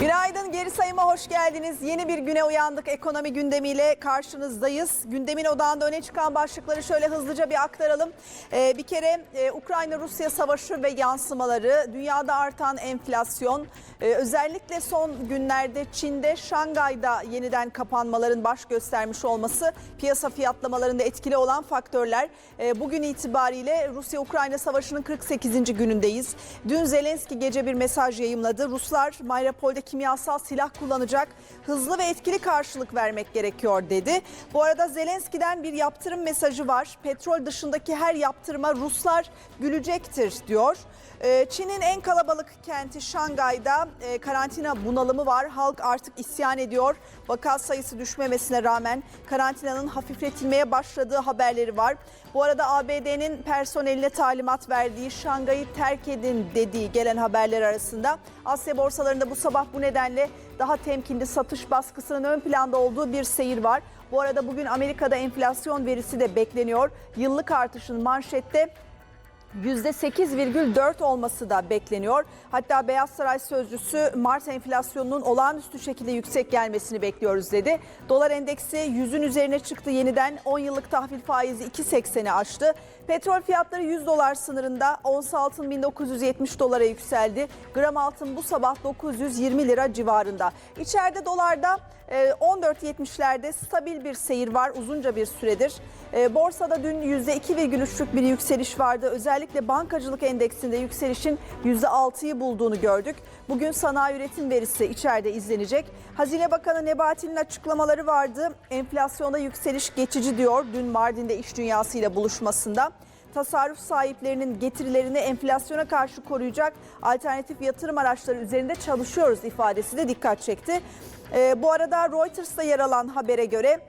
Günaydın sayıma hoş geldiniz. Yeni bir güne uyandık ekonomi gündemiyle karşınızdayız. Gündemin odağında öne çıkan başlıkları şöyle hızlıca bir aktaralım. Ee, bir kere e, Ukrayna-Rusya savaşı ve yansımaları, dünyada artan enflasyon, e, özellikle son günlerde Çin'de, Şangay'da yeniden kapanmaların baş göstermiş olması, piyasa fiyatlamalarında etkili olan faktörler. E, bugün itibariyle Rusya-Ukrayna savaşının 48. günündeyiz. Dün Zelenski gece bir mesaj yayımladı. Ruslar Mariupol'de kimyasal silah kullanacak, hızlı ve etkili karşılık vermek gerekiyor dedi. Bu arada Zelenski'den bir yaptırım mesajı var. Petrol dışındaki her yaptırıma Ruslar gülecektir diyor. Ee, Çin'in en kalabalık kenti Şangay'da e, karantina bunalımı var. Halk artık isyan ediyor. Vaka sayısı düşmemesine rağmen karantinanın hafifletilmeye başladığı haberleri var. Bu arada ABD'nin personeline talimat verdiği Şangay'ı terk edin dediği gelen haberler arasında Asya borsalarında bu sabah bu nedenle daha temkinli satış baskısının ön planda olduğu bir seyir var. Bu arada bugün Amerika'da enflasyon verisi de bekleniyor. Yıllık artışın manşette %8,4 olması da bekleniyor. Hatta Beyaz Saray sözcüsü Mart enflasyonunun olağanüstü şekilde yüksek gelmesini bekliyoruz dedi. Dolar endeksi 100'ün üzerine çıktı yeniden 10 yıllık tahvil faizi 2.80'i aştı. Petrol fiyatları 100 dolar sınırında ons altın 1970 dolara yükseldi. Gram altın bu sabah 920 lira civarında. İçeride dolarda 14.70'lerde stabil bir seyir var uzunca bir süredir. E, Borsada dün %2,3'lük bir yükseliş vardı. Özellikle bankacılık endeksinde yükselişin %6'yı bulduğunu gördük. Bugün sanayi üretim verisi içeride izlenecek. Hazine Bakanı Nebati'nin açıklamaları vardı. Enflasyonda yükseliş geçici diyor dün Mardin'de iş dünyasıyla buluşmasında tasarruf sahiplerinin getirilerini enflasyona karşı koruyacak alternatif yatırım araçları üzerinde çalışıyoruz ifadesi de dikkat çekti. Ee, bu arada Reuters'ta yer alan habere göre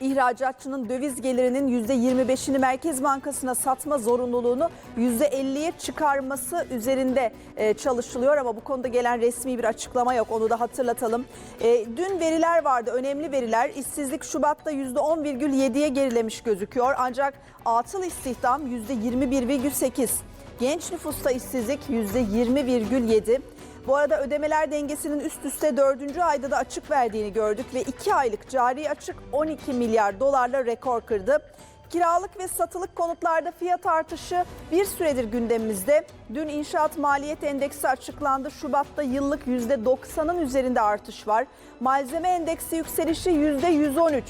İhracatçının döviz gelirinin %25'ini Merkez Bankası'na satma zorunluluğunu %50'ye çıkarması üzerinde e, çalışılıyor. Ama bu konuda gelen resmi bir açıklama yok. Onu da hatırlatalım. E, Dün veriler vardı önemli veriler. İşsizlik Şubat'ta %10,7'ye gerilemiş gözüküyor. Ancak atıl istihdam %21,8 genç nüfusta işsizlik %20,7 bu arada ödemeler dengesinin üst üste dördüncü ayda da açık verdiğini gördük ve 2 aylık cari açık 12 milyar dolarla rekor kırdı. Kiralık ve satılık konutlarda fiyat artışı bir süredir gündemimizde. Dün inşaat maliyet endeksi açıklandı. Şubat'ta yıllık %90'ın üzerinde artış var. Malzeme endeksi yükselişi %113.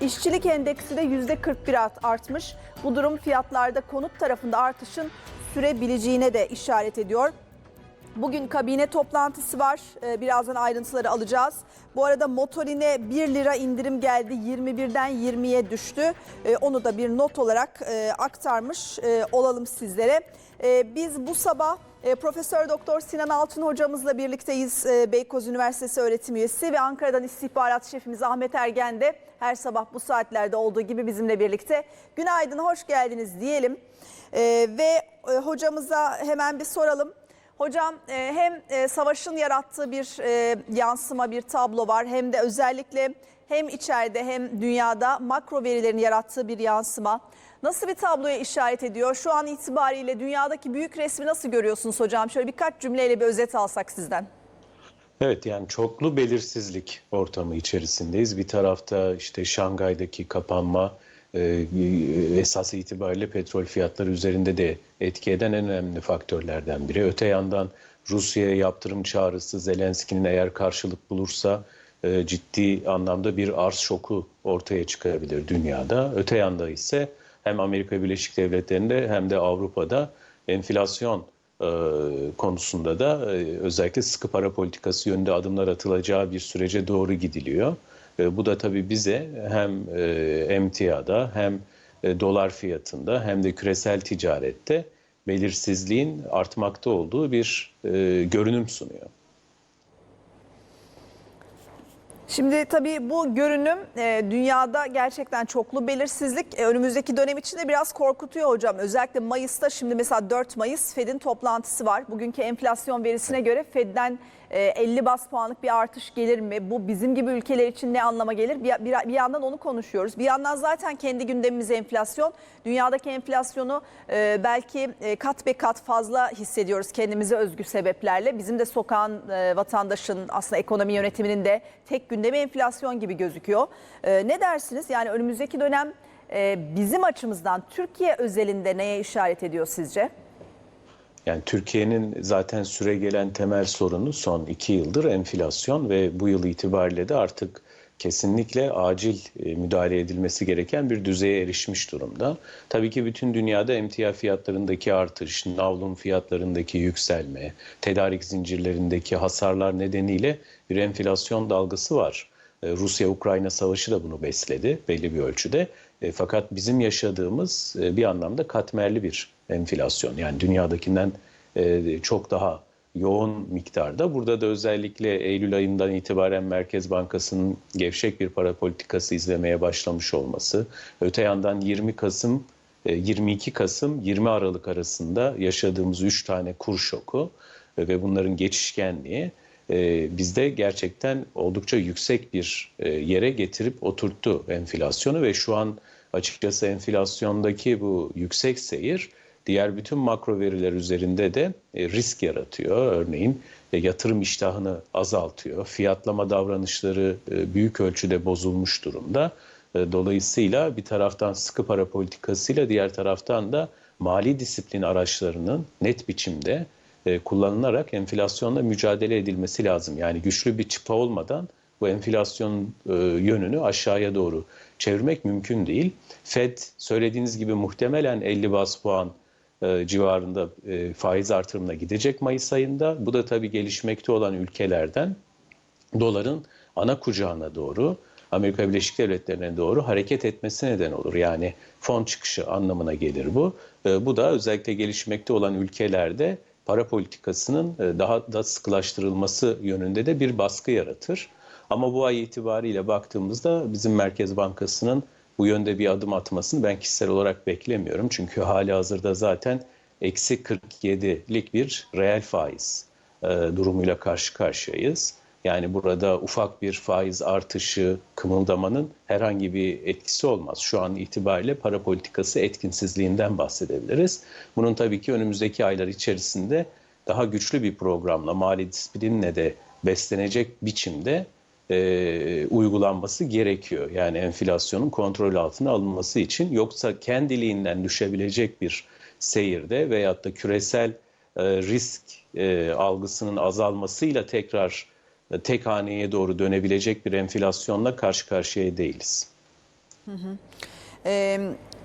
İşçilik endeksi de %41 artmış. Bu durum fiyatlarda konut tarafında artışın sürebileceğine de işaret ediyor. Bugün kabine toplantısı var. Ee, Birazdan ayrıntıları alacağız. Bu arada motorine 1 lira indirim geldi. 21'den 20'ye düştü. Ee, Onu da bir not olarak e, aktarmış e, olalım sizlere. Ee, Biz bu sabah e, Profesör Doktor Sinan Altun hocamızla birlikteyiz. Beykoz Üniversitesi öğretim üyesi ve Ankara'dan istihbarat şefimiz Ahmet Ergen de her sabah bu saatlerde olduğu gibi bizimle birlikte. Günaydın, hoş geldiniz diyelim. Ve hocamıza hemen bir soralım. Hocam e, hem e, savaşın yarattığı bir e, yansıma, bir tablo var hem de özellikle hem içeride hem dünyada makro verilerin yarattığı bir yansıma. Nasıl bir tabloya işaret ediyor? Şu an itibariyle dünyadaki büyük resmi nasıl görüyorsunuz hocam? Şöyle birkaç cümleyle bir özet alsak sizden. Evet yani çoklu belirsizlik ortamı içerisindeyiz. Bir tarafta işte Şangay'daki kapanma e, esas itibariyle petrol fiyatları üzerinde de etki eden en önemli faktörlerden biri. Öte yandan Rusya'ya yaptırım çağrısı Zelenski'nin eğer karşılık bulursa e, ciddi anlamda bir arz şoku ortaya çıkabilir dünyada. Öte yanda ise hem Amerika Birleşik Devletleri'nde hem de Avrupa'da enflasyon e, konusunda da e, özellikle sıkı para politikası yönünde adımlar atılacağı bir sürece doğru gidiliyor. E, Bu da tabii bize hem e, emtiada hem e, dolar fiyatında hem de küresel ticarette belirsizliğin artmakta olduğu bir e, görünüm sunuyor. Şimdi tabii bu görünüm e, dünyada gerçekten çoklu belirsizlik e, önümüzdeki dönem içinde biraz korkutuyor hocam. Özellikle Mayıs'ta şimdi mesela 4 Mayıs Fed'in toplantısı var. Bugünkü enflasyon verisine göre Fed'den e, 50 bas puanlık bir artış gelir mi? Bu bizim gibi ülkeler için ne anlama gelir? Bir, bir, bir yandan onu konuşuyoruz. Bir yandan zaten kendi gündemimiz enflasyon. Dünyadaki enflasyonu e, belki e, kat be kat fazla hissediyoruz kendimize özgü sebeplerle. Bizim de sokağın e, vatandaşın aslında ekonomi yönetiminin de tek gündemi enflasyon gibi gözüküyor. E, ne dersiniz? Yani önümüzdeki dönem e, bizim açımızdan Türkiye özelinde neye işaret ediyor sizce? Yani Türkiye'nin zaten süre gelen temel sorunu son iki yıldır enflasyon ve bu yıl itibariyle de artık kesinlikle acil e, müdahale edilmesi gereken bir düzeye erişmiş durumda. Tabii ki bütün dünyada emtia fiyatlarındaki artış, navlun fiyatlarındaki yükselme, tedarik zincirlerindeki hasarlar nedeniyle bir enflasyon dalgası var. E, Rusya-Ukrayna savaşı da bunu besledi belli bir ölçüde. E, Fakat bizim yaşadığımız bir anlamda katmerli bir enflasyon. Yani dünyadakinden çok daha yoğun miktarda. Burada da özellikle Eylül ayından itibaren Merkez Bankası'nın gevşek bir para politikası izlemeye başlamış olması. Öte yandan 20 Kasım, e, 22 Kasım, 20 Aralık arasında yaşadığımız 3 tane kur şoku e, ve bunların geçişkenliği e, bizde gerçekten oldukça yüksek bir e, yere getirip oturttu enflasyonu ve şu an açıkçası enflasyondaki bu yüksek seyir diğer bütün makro veriler üzerinde de e, risk yaratıyor. Örneğin e, yatırım iştahını azaltıyor. Fiyatlama davranışları e, büyük ölçüde bozulmuş durumda. Dolayısıyla bir taraftan sıkı para politikasıyla diğer taraftan da mali disiplin araçlarının net biçimde kullanılarak enflasyonla mücadele edilmesi lazım. Yani güçlü bir çıpa olmadan bu enflasyon e, yönünü aşağıya doğru çevirmek mümkün değil. Fed söylediğiniz gibi muhtemelen 50 bas puan civarında e, faiz artırımına gidecek Mayıs ayında. Bu da tabii gelişmekte olan ülkelerden doların ana kucağına doğru Amerika Birleşik Devletleri'ne doğru hareket etmesi neden olur. Yani fon çıkışı anlamına gelir bu. E, Bu da özellikle gelişmekte olan ülkelerde para politikasının e, daha da sıkılaştırılması yönünde de bir baskı yaratır. Ama bu ay itibariyle baktığımızda bizim Merkez Bankası'nın bu yönde bir adım atmasını ben kişisel olarak beklemiyorum. Çünkü hali hazırda zaten eksi 47'lik bir reel faiz e, durumuyla karşı karşıyayız. Yani burada ufak bir faiz artışı, kımıldamanın herhangi bir etkisi olmaz. Şu an itibariyle para politikası etkinsizliğinden bahsedebiliriz. Bunun tabii ki önümüzdeki aylar içerisinde daha güçlü bir programla, mali disiplinle de beslenecek biçimde e, uygulanması gerekiyor. Yani enflasyonun kontrol altına alınması için. Yoksa kendiliğinden düşebilecek bir seyirde veyahut da küresel e, risk e, algısının azalmasıyla tekrar e, tek haneye doğru dönebilecek bir enflasyonla karşı karşıya değiliz. Ee,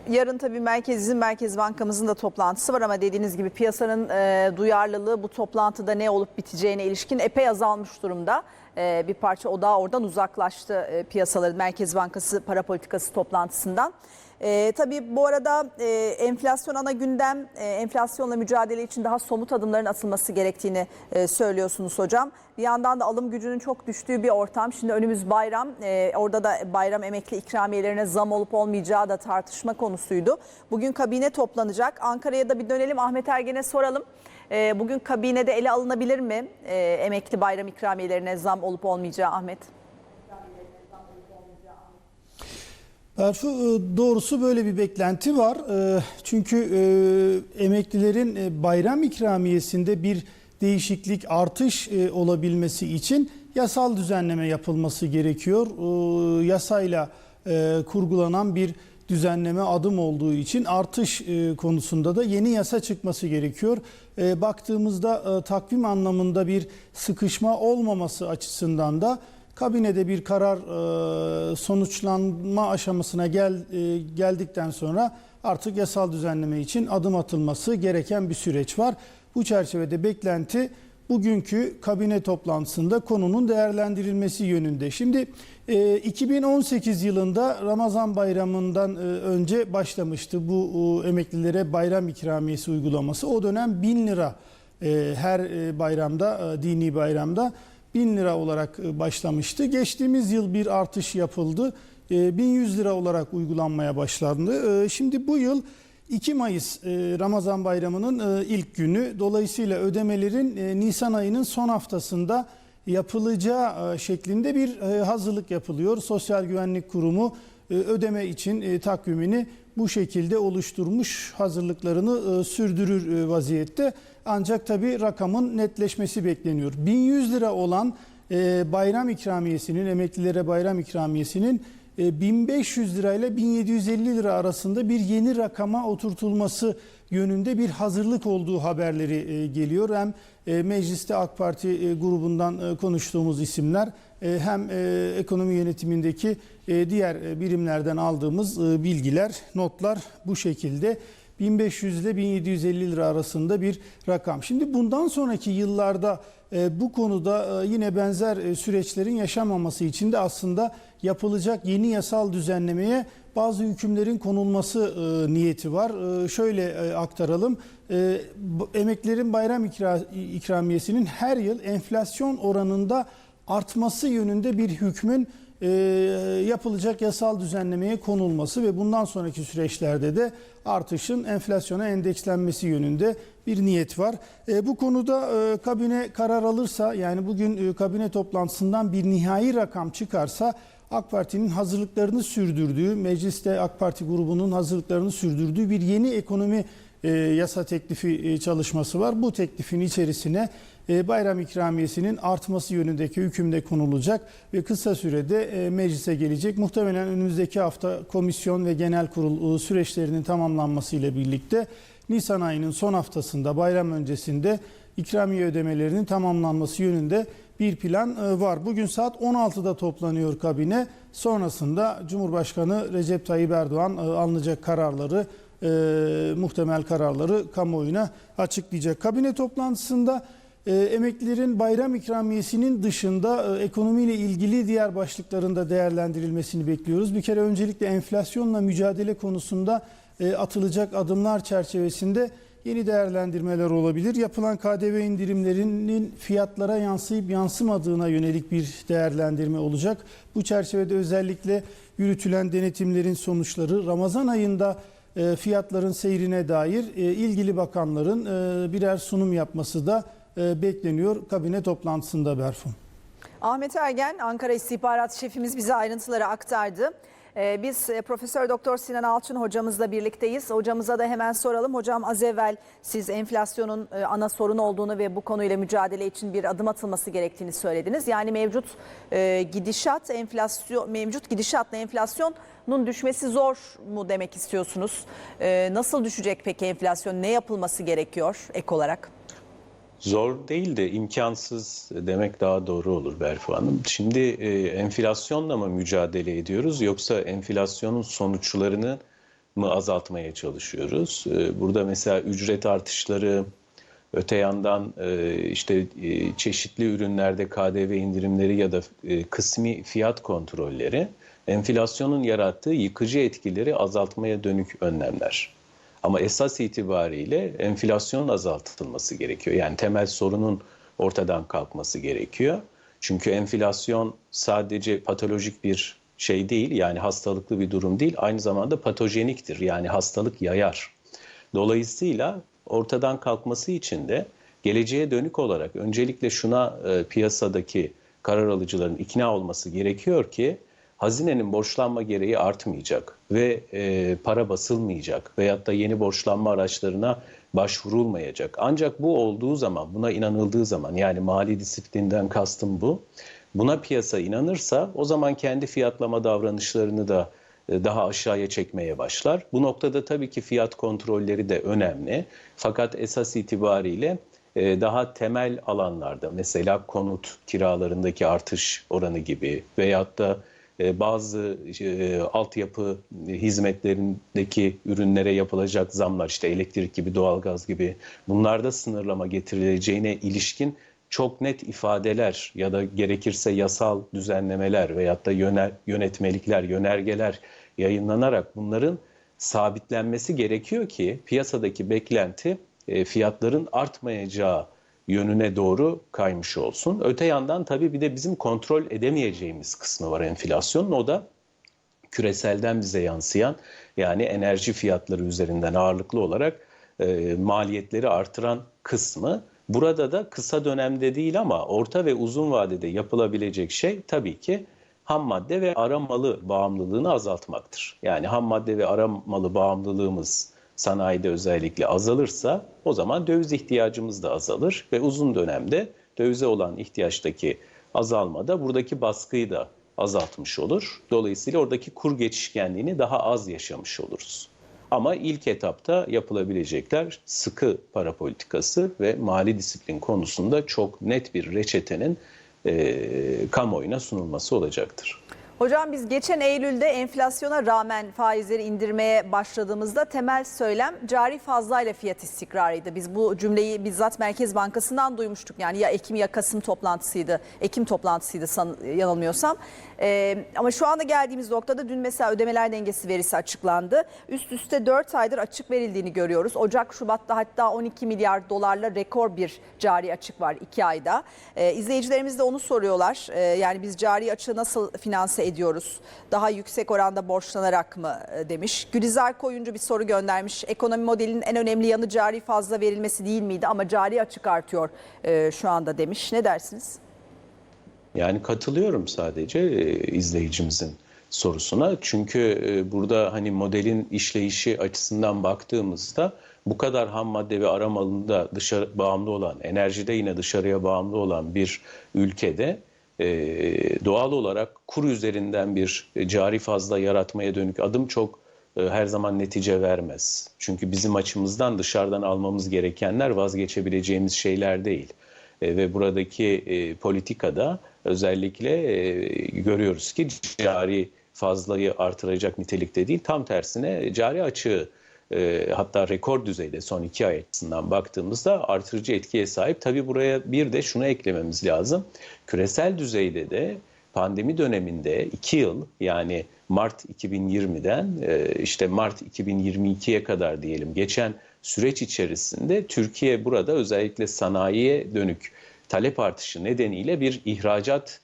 yarın tabii merkezin Merkez Bankamızın da toplantısı var ama dediğiniz gibi piyasanın e, duyarlılığı bu toplantıda ne olup biteceğine ilişkin epey azalmış durumda. E, bir parça o da oradan uzaklaştı e, piyasaların Merkez Bankası para politikası toplantısından. E, tabii bu arada e, enflasyon ana gündem, e, enflasyonla mücadele için daha somut adımların atılması gerektiğini e, söylüyorsunuz hocam. Bir yandan da alım gücünün çok düştüğü bir ortam. Şimdi önümüz bayram, e, orada da bayram emekli ikramiyelerine zam olup olmayacağı da tartışma konusuydu. Bugün kabine toplanacak. Ankara'ya da bir dönelim Ahmet Ergen'e soralım. E, bugün kabinede ele alınabilir mi e, emekli bayram ikramiyelerine zam olup olmayacağı Ahmet? Berfu e, doğrusu böyle bir beklenti var. E, Çünkü e, emeklilerin bayram ikramiyesinde bir değişiklik, artış olabilmesi için yasal düzenleme yapılması gerekiyor. Yasayla kurgulanan bir düzenleme adım olduğu için artış e, konusunda da yeni yasa çıkması gerekiyor. E, Baktığımızda e, takvim anlamında bir sıkışma olmaması açısından da kabinede bir karar sonuçlanma aşamasına gel, geldikten sonra artık yasal düzenleme için adım atılması gereken bir süreç var. Bu çerçevede beklenti bugünkü kabine toplantısında konunun değerlendirilmesi yönünde. Şimdi e, 2018 yılında Ramazan bayramından e, önce başlamıştı bu e, emeklilere bayram ikramiyesi uygulaması. O dönem 1000 lira e, her e, bayramda, e, dini bayramda 1000 lira olarak e, başlamıştı. Geçtiğimiz yıl bir artış yapıldı. E, 1100 lira olarak uygulanmaya başlandı. E, Şimdi bu yıl 2 Mayıs e, Ramazan Bayramı'nın e, ilk günü. Dolayısıyla ödemelerin e, Nisan ayının son haftasında yapılacağı şeklinde bir hazırlık yapılıyor. Sosyal Güvenlik Kurumu ödeme için takvimini bu şekilde oluşturmuş hazırlıklarını sürdürür vaziyette. Ancak tabii rakamın netleşmesi bekleniyor. 1100 lira olan bayram ikramiyesinin, emeklilere bayram ikramiyesinin 1500 lirayla 1750 lira arasında bir yeni rakama oturtulması yönünde bir hazırlık olduğu haberleri e, geliyor. Hem e, mecliste AK Parti e, grubundan e, konuştuğumuz isimler e, hem e, ekonomi yönetimindeki e, diğer e, birimlerden aldığımız e, bilgiler, notlar bu şekilde. 1500 ile 1750 lira arasında bir rakam. Şimdi bundan sonraki yıllarda e, bu konuda e, yine benzer e, süreçlerin yaşanmaması için de aslında yapılacak yeni yasal düzenlemeye bazı hükümlerin konulması e, niyeti var. E, şöyle e, aktaralım. E, emeklilerin bayram ikra, ikramiyesinin her yıl enflasyon oranında artması yönünde bir hükmün e, yapılacak yasal düzenlemeye konulması ve bundan sonraki süreçlerde de artışın enflasyona endekslenmesi yönünde bir niyet var. E, bu konuda e, kabine karar alırsa yani bugün e, kabine toplantısından bir nihai rakam çıkarsa AK Parti'nin hazırlıklarını sürdürdüğü, mecliste AK Parti grubunun hazırlıklarını sürdürdüğü bir yeni ekonomi e, yasa teklifi e, çalışması var. Bu teklifin içerisine bayram ikramiyesinin artması yönündeki hükümde konulacak ve kısa sürede e, meclise gelecek. Muhtemelen önümüzdeki hafta komisyon ve genel kurul e, süreçlerinin tamamlanması ile birlikte Nisan ayının son haftasında bayram öncesinde ikramiye ödemelerinin tamamlanması yönünde bir plan e, var. Bugün saat 16'da toplanıyor kabine. Sonrasında Cumhurbaşkanı Recep Tayyip Erdoğan e, alınacak kararları, e, muhtemel kararları kamuoyuna açıklayacak. Kabine toplantısında e, emeklilerin bayram ikramiyesinin dışında e, ekonomiyle ilgili diğer başlıkların da değerlendirilmesini bekliyoruz. Bir kere öncelikle enflasyonla mücadele konusunda e, atılacak adımlar çerçevesinde yeni değerlendirmeler olabilir. Yapılan KDV indirimlerinin fiyatlara yansıyıp yansımadığına yönelik bir değerlendirme olacak. Bu çerçevede özellikle yürütülen denetimlerin sonuçları Ramazan ayında e, fiyatların seyrine dair ilgili bakanların birer sunum yapması da bekleniyor kabine toplantısında Berfun. Ahmet Ergen, Ankara İstihbarat Şefimiz bize ayrıntıları aktardı. Ee, Biz e, Profesör Doktor Sinan Alçın hocamızla birlikteyiz. Hocamıza da hemen soralım. Hocam az evvel siz enflasyonun e, ana sorun olduğunu ve bu konuyla mücadele için bir adım atılması gerektiğini söylediniz. Yani mevcut e, gidişat enflasyon mevcut gidişatla enflasyonun düşmesi zor mu demek istiyorsunuz? E, Nasıl düşecek peki enflasyon? Ne yapılması gerekiyor ek olarak? Zor değil de imkansız demek daha doğru olur Berfu Hanım. Şimdi e, enflasyonla mı mücadele ediyoruz yoksa enflasyonun sonuçlarını mı azaltmaya çalışıyoruz? E, burada mesela ücret artışları, öte yandan e, işte e, çeşitli ürünlerde KDV indirimleri ya da e, kısmi fiyat kontrolleri enflasyonun yarattığı yıkıcı etkileri azaltmaya dönük önlemler. Ama esas itibariyle enflasyonun azaltılması gerekiyor. Yani temel sorunun ortadan kalkması gerekiyor. Çünkü enflasyon sadece patolojik bir şey değil yani hastalıklı bir durum değil aynı zamanda patojeniktir yani hastalık yayar. Dolayısıyla ortadan kalkması için de geleceğe dönük olarak öncelikle şuna e, piyasadaki karar alıcıların ikna olması gerekiyor ki hazinenin borçlanma gereği artmayacak ve e, para basılmayacak veyahut da yeni borçlanma araçlarına başvurulmayacak. Ancak bu olduğu zaman, buna inanıldığı zaman yani mali disiplinden kastım bu. Buna piyasa inanırsa o zaman kendi fiyatlama davranışlarını da e, daha aşağıya çekmeye başlar. Bu noktada tabii ki fiyat kontrolleri de önemli. Fakat esas itibariyle e, daha temel alanlarda mesela konut kiralarındaki artış oranı gibi veyahut da bazı e, altyapı hizmetlerindeki ürünlere yapılacak zamlar işte elektrik gibi doğalgaz gibi bunlarda sınırlama getirileceğine ilişkin çok net ifadeler ya da gerekirse yasal düzenlemeler veyahut da yöner, yönetmelikler, yönergeler yayınlanarak bunların sabitlenmesi gerekiyor ki piyasadaki beklenti e, fiyatların artmayacağı yönüne doğru kaymış olsun. Öte yandan tabii bir de bizim kontrol edemeyeceğimiz kısmı var enflasyonun. O da küreselden bize yansıyan yani enerji fiyatları üzerinden ağırlıklı olarak e, maliyetleri artıran kısmı. Burada da kısa dönemde değil ama orta ve uzun vadede yapılabilecek şey tabii ki ham madde ve ara malı bağımlılığını azaltmaktır. Yani ham madde ve ara malı bağımlılığımız sanayide özellikle azalırsa o zaman döviz ihtiyacımız da azalır ve uzun dönemde dövize olan ihtiyaçtaki azalma da buradaki baskıyı da azaltmış olur. Dolayısıyla oradaki kur geçişkenliğini daha az yaşamış oluruz. Ama ilk etapta yapılabilecekler sıkı para politikası ve mali disiplin konusunda çok net bir reçetenin e, kamuoyuna sunulması olacaktır. Hocam biz geçen Eylül'de enflasyona rağmen faizleri indirmeye başladığımızda temel söylem cari fazlayla fiyat istikrarıydı. Biz bu cümleyi bizzat Merkez Bankası'ndan duymuştuk. Yani ya Ekim ya Kasım toplantısıydı. Ekim toplantısıydı san, yanılmıyorsam. Ee, ama şu anda geldiğimiz noktada dün mesela ödemeler dengesi verisi açıklandı. Üst üste 4 aydır açık verildiğini görüyoruz. Ocak, Şubat'ta hatta 12 milyar dolarla rekor bir cari açık var 2 ayda. Ee, izleyicilerimiz de onu soruyorlar. Ee, yani biz cari açığı nasıl finanse ediyoruz? Daha yüksek oranda borçlanarak mı e, demiş. Gülizar Koyuncu bir soru göndermiş. Ekonomi modelinin en önemli yanı cari fazla verilmesi değil miydi? Ama cari açık artıyor e, şu anda demiş. Ne dersiniz? Yani katılıyorum sadece e, izleyicimizin sorusuna. Çünkü e, burada hani modelin işleyişi açısından baktığımızda bu kadar ham madde ve ara malında dışarı bağımlı olan, enerjide yine dışarıya bağımlı olan bir ülkede e, doğal olarak kur üzerinden bir cari fazla yaratmaya dönük adım çok her zaman netice vermez. Çünkü bizim açımızdan dışarıdan almamız gerekenler vazgeçebileceğimiz şeyler değil. Ve buradaki politikada özellikle e, görüyoruz ki cari fazlayı artıracak nitelikte değil tam tersine cari açığı e, hatta rekor düzeyde son iki ay açısından baktığımızda artırıcı etkiye sahip. Tabii buraya bir de şunu eklememiz lazım. Küresel düzeyde de pandemi döneminde iki yıl yani Mart 2020'den e, işte Mart 2022'ye kadar diyelim geçen süreç içerisinde Türkiye burada özellikle sanayiye dönük talep artışı nedeniyle bir ihracat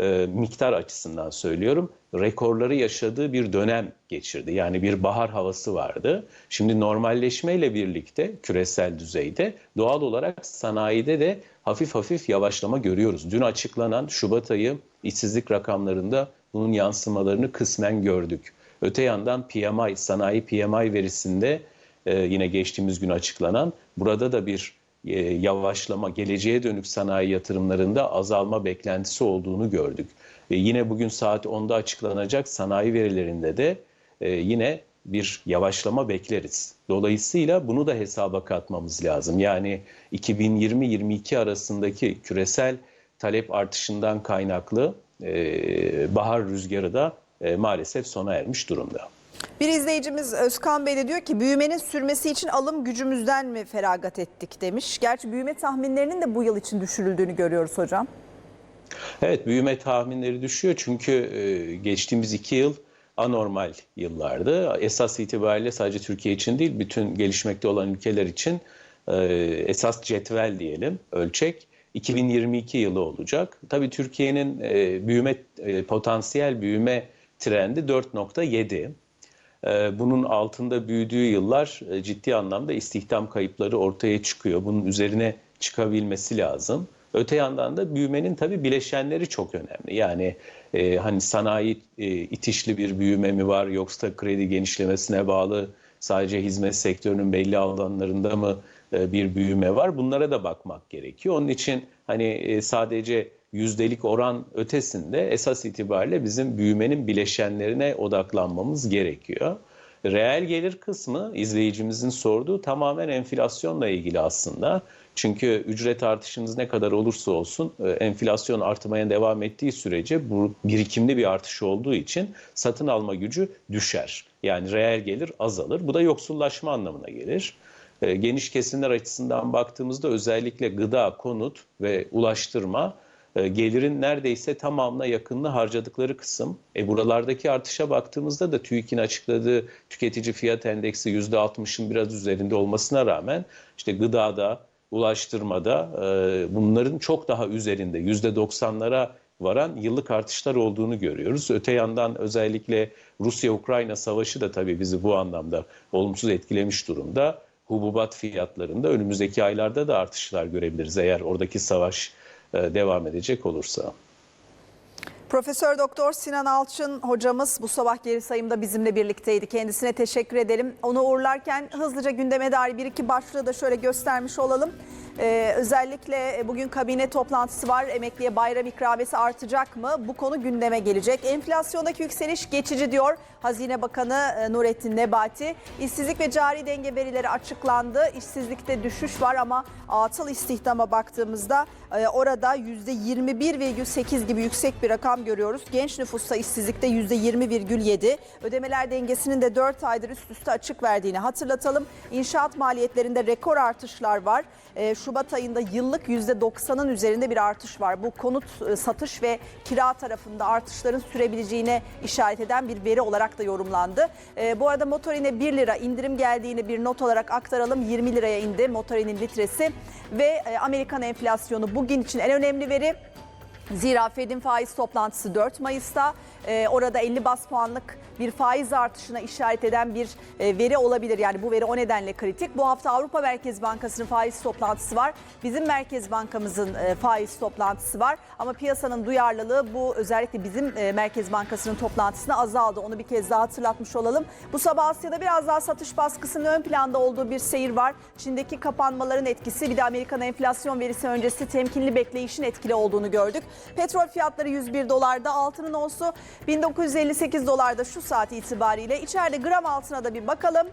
e, miktar açısından söylüyorum rekorları yaşadığı bir dönem geçirdi. Yani bir bahar havası vardı. Şimdi normalleşmeyle birlikte küresel düzeyde doğal olarak sanayide de hafif hafif yavaşlama görüyoruz. Dün açıklanan Şubat ayı işsizlik rakamlarında bunun yansımalarını kısmen gördük. Öte yandan PMI, sanayi PMI verisinde e, yine geçtiğimiz gün açıklanan burada da bir yavaşlama, geleceğe dönük sanayi yatırımlarında azalma beklentisi olduğunu gördük. E, yine bugün saat 10'da açıklanacak sanayi verilerinde de e, yine bir yavaşlama bekleriz. Dolayısıyla bunu da hesaba katmamız lazım. Yani 2020-22 arasındaki küresel talep artışından kaynaklı e, bahar rüzgarı da e, maalesef sona ermiş durumda. Bir izleyicimiz Özkan Bey de diyor ki büyümenin sürmesi için alım gücümüzden mi feragat ettik demiş. Gerçi büyüme tahminlerinin de bu yıl için düşürüldüğünü görüyoruz hocam. Evet büyüme tahminleri düşüyor çünkü e, geçtiğimiz iki yıl anormal yıllardı. Esas itibariyle sadece Türkiye için değil bütün gelişmekte olan ülkeler için e, esas cetvel diyelim ölçek 2022 yılı olacak. Tabii Türkiye'nin e, büyüme potansiyel büyüme trendi 4.7. Bunun altında büyüdüğü yıllar ciddi anlamda istihdam kayıpları ortaya çıkıyor. Bunun üzerine çıkabilmesi lazım. Öte yandan da büyümenin tabii bileşenleri çok önemli. Yani e, hani sanayi e, itişli bir büyüme mi var yoksa kredi genişlemesine bağlı sadece hizmet sektörünün belli alanlarında mı e, bir büyüme var? Bunlara da bakmak gerekiyor. Onun için hani e, sadece yüzdelik oran ötesinde esas itibariyle bizim büyümenin bileşenlerine odaklanmamız gerekiyor. Reel gelir kısmı izleyicimizin sorduğu tamamen enflasyonla ilgili aslında. Çünkü ücret artışınız ne kadar olursa olsun e, enflasyon artmaya devam ettiği sürece bu birikimli bir artış olduğu için satın alma gücü düşer. Yani reel gelir azalır. Bu da yoksullaşma anlamına gelir. E, geniş kesimler açısından baktığımızda özellikle gıda, konut ve ulaştırma gelirin neredeyse tamamına yakınını harcadıkları kısım. E buralardaki artışa baktığımızda da TÜİK'in açıkladığı tüketici fiyat endeksi %60'ın biraz üzerinde olmasına rağmen işte gıdada, ulaştırmada e, bunların çok daha üzerinde %90'lara varan yıllık artışlar olduğunu görüyoruz. Öte yandan özellikle Rusya-Ukrayna savaşı da tabii bizi bu anlamda olumsuz etkilemiş durumda. Hububat fiyatlarında önümüzdeki aylarda da artışlar görebiliriz eğer oradaki savaş devam edecek olursa. Profesör Doktor Sinan Alçın hocamız bu sabah geri sayımda bizimle birlikteydi. Kendisine teşekkür edelim. Onu uğurlarken hızlıca gündeme dair bir iki başlığı da şöyle göstermiş olalım. Ee, özellikle bugün kabine toplantısı var. Emekliye bayram ikramiyesi artacak mı? Bu konu gündeme gelecek. Enflasyondaki yükseliş geçici diyor Hazine Bakanı e, Nurettin Nebati. İşsizlik ve cari denge verileri açıklandı. İşsizlikte düşüş var ama atıl istihdama baktığımızda e, orada %21,8 gibi yüksek bir rakam görüyoruz. Genç nüfusta işsizlikte %20,7. Ödemeler dengesinin de 4 aydır üst üste açık verdiğini hatırlatalım. İnşaat maliyetlerinde rekor artışlar var. E, Şubat ayında yıllık %90'ın üzerinde bir artış var. Bu konut satış ve kira tarafında artışların sürebileceğine işaret eden bir veri olarak da yorumlandı. E, bu arada motorine 1 lira indirim geldiğini bir not olarak aktaralım. 20 liraya indi motorinin litresi ve e, Amerikan enflasyonu bugün için en önemli veri. Zira Fed'in faiz toplantısı 4 Mayıs'ta Ee, orada 50 bas puanlık bir faiz artışına işaret eden bir e, veri olabilir. Yani bu veri o nedenle kritik. Bu hafta Avrupa Merkez Bankası'nın faiz toplantısı var. Bizim Merkez Bankamızın e, faiz toplantısı var. Ama piyasanın duyarlılığı bu özellikle bizim e, Merkez Bankası'nın toplantısına azaldı. Onu bir kez daha hatırlatmış olalım. Bu sabah Asya'da biraz daha satış baskısının ön planda olduğu bir seyir var. Çin'deki kapanmaların etkisi bir de Amerikan enflasyon verisi öncesi temkinli bekleyişin etkili olduğunu gördük. Petrol fiyatları 101 dolarda, altının onsu 1958 dolarda şu saat itibariyle. İçeride gram altına da bir bakalım.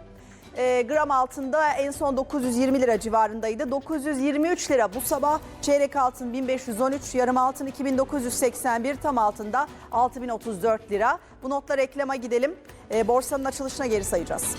Ee, gram altında en son 920 lira civarındaydı. 923 lira bu sabah çeyrek altın 1513, yarım altın 2981, tam altında 6034 lira. Bu notla reklama gidelim. Ee, borsanın açılışına geri sayacağız.